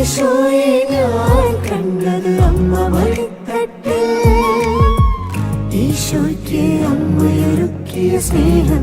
ഈശോയെ ഞാൻ കണ്ടത് അമ്മ വഴിത്തട്ടിൽ. ഈശോയ്ക്ക് അമ്മയൊരുക്കിയ സ്നേഹം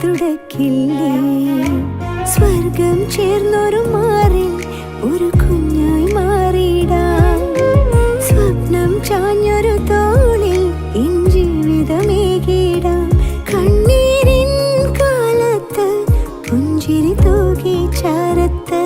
തുടക്കില്ലേ സ്വർഗം ചേർന്നൊരു മാറിൽ ഒരു കുഞ്ഞായി മാറിയിടാം. സ്വപ്നം ചാഞ്ഞൊരു തോളിൽ ഇൻ ജീവിതമേകിടാം. കണ്ണീരിൻ കാലത്ത് പുഞ്ചിരി തൂകി ചാരത്ത്